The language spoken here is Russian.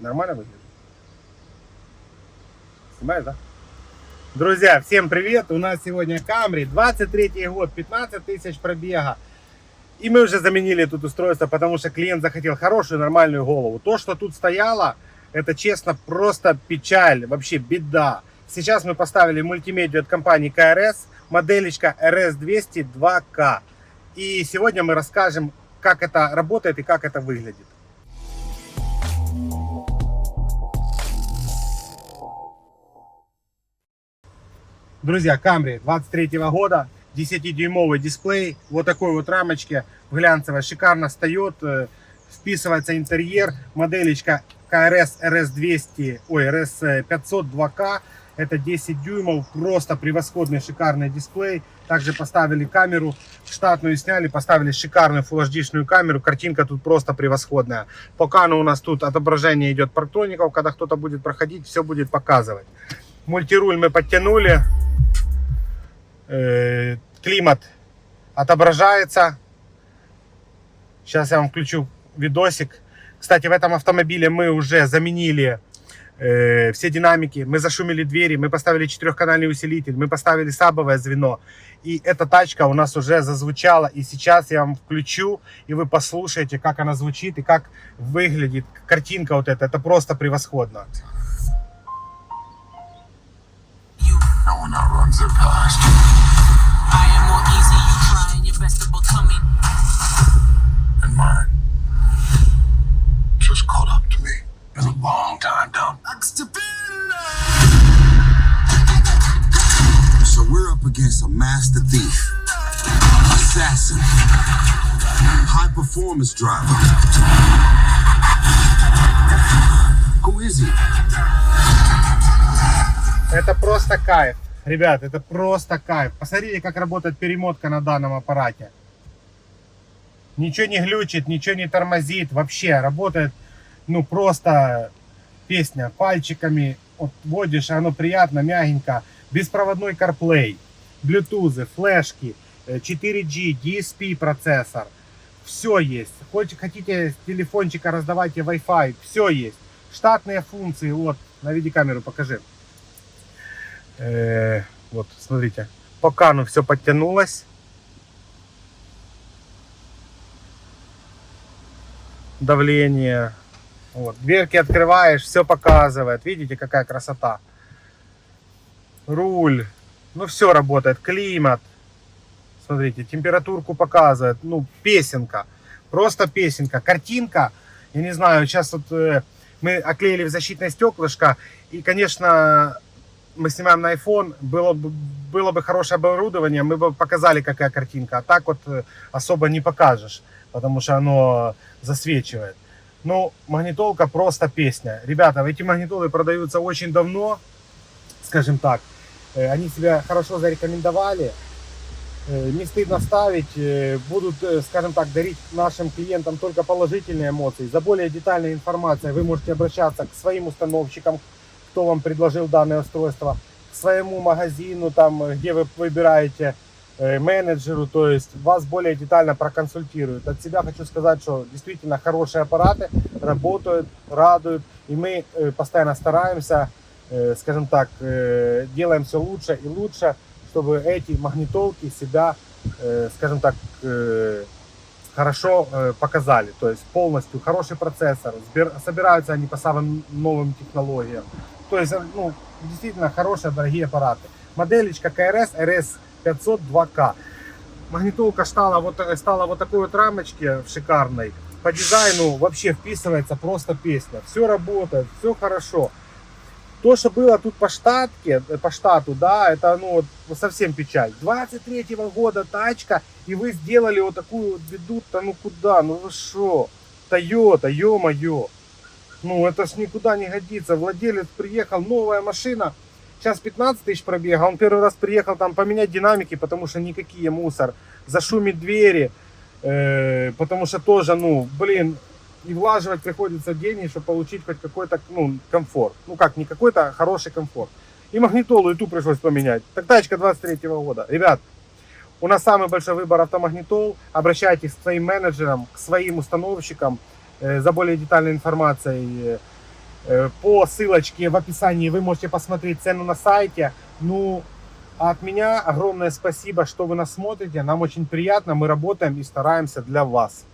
Нормально выглядит? Снимаешь, да? Друзья, всем привет! У нас сегодня Camry, 23 год, 15 тысяч пробега. И мы уже заменили тут устройство, потому что клиент захотел хорошую, нормальную голову. То, что тут стояло, это честно просто печаль, вообще беда. Сейчас мы поставили мультимедиа от компании КРС, моделечка RS200 2К. И сегодня мы расскажем, как это работает и как это выглядит. Друзья, Camry 23 года, 10-дюймовый дисплей, вот такой вот рамочке в шикарно встает, э, вписывается интерьер, моделечка KRS RS200, ой, RS500 2K, это 10 дюймов, просто превосходный шикарный дисплей. Также поставили камеру, штатную сняли, поставили шикарную Full HD-шную камеру, картинка тут просто превосходная. Пока у нас тут отображение идет парктроников, когда кто-то будет проходить, все будет показывать. Мультируль мы подтянули, Э, климат отображается. Сейчас я вам включу видосик. Кстати, в этом автомобиле мы уже заменили э, все динамики, мы зашумели двери, мы поставили четырехканальный усилитель, мы поставили сабовое звено. И эта тачка у нас уже зазвучала. И сейчас я вам включу, и вы послушаете, как она звучит и как выглядит картинка вот эта. Это просто превосходно. No trying your best to become me. And mine just caught up to me. Been a long time down. So we're up against a master thief, assassin, high performance driver. Who is he? Это просто кайф. Ребят, это просто кайф. Посмотрите, как работает перемотка на данном аппарате. Ничего не глючит, ничего не тормозит. Вообще работает, ну просто песня пальчиками. Вот вводишь, оно приятно, мягенько. Беспроводной CarPlay, Bluetooth, флешки, э, 4G, DSP процессор. Все есть. Хоть хотите с телефончика раздавайте Wi-Fi, все есть. Штатные функции, вот, на видеокамеру покажи. Э, вот, смотрите. Пока ну все подтянулось. Давление. Вот. Дверки открываешь, все показывает. Видите, какая красота. Руль. Ну, все работает. Климат. Смотрите, температурку показывает. Ну, песенка. Просто песенка. Картинка. Я не знаю, сейчас вот э, мы оклеили в защитное стеклышко. И, конечно, мы снимаем на iPhone, было бы, было бы хорошее оборудование, мы бы показали, какая картинка. А так вот э, особо не покажешь, потому что оно засвечивает. Ну, магнитолка просто песня. Ребята, эти магнитолы продаются очень давно, скажем так. Э, Они себя хорошо зарекомендовали. Э, Не стыдно ставить. Будут, скажем так, дарить нашим клиентам только положительные эмоции. За более детальной информацией вы можете обращаться к своим установщикам, кто вам предложил данное устройство, к своему магазину, там, где вы выбираете менеджеру, то есть вас более детально проконсультируют. От себя хочу сказать, что действительно хорошие аппараты работают, радуют, и мы э, постоянно стараемся, э, скажем так, э, делаем все лучше и лучше, чтобы эти магнитолки себя, скажем так, хорошо показали. То есть полностью хороший процессор, собираются они по самым новым технологиям. То есть, ну, действительно хорошие, дорогие аппараты. Моделечка КРС RS500 2К. Магнитолка стала вот, стала вот такой вот рамочке шикарной. По дизайну вообще вписывается просто песня. Все работает, все хорошо. То, что было тут по штатке, по штату, да, это ну вот совсем печаль. 23 года тачка, и вы сделали вот такую вот беду, то ну куда, ну вы шо? Тойота, ё-моё. Ну это ж никуда не годится. Владелец приехал, новая машина, сейчас 15 тысяч пробега, он первый раз приехал там поменять динамики, потому что никакие мусор. Зашумить двери, э, потому что тоже, ну, блин, и влаживать приходится деньги, чтобы получить хоть какой-то ну, комфорт. Ну как, не какой-то а хороший комфорт. И магнитолу и ту пришлось поменять. Так тачка 23 года. Ребят, у нас самый большой выбор автомагнитол. Обращайтесь к своим менеджерам, к своим установщикам за более детальной информацией. Э, По ссылочке в описании вы можете посмотреть цену на сайте. Ну, а от меня огромное спасибо, что вы нас смотрите. Нам очень приятно, мы работаем и стараемся для вас.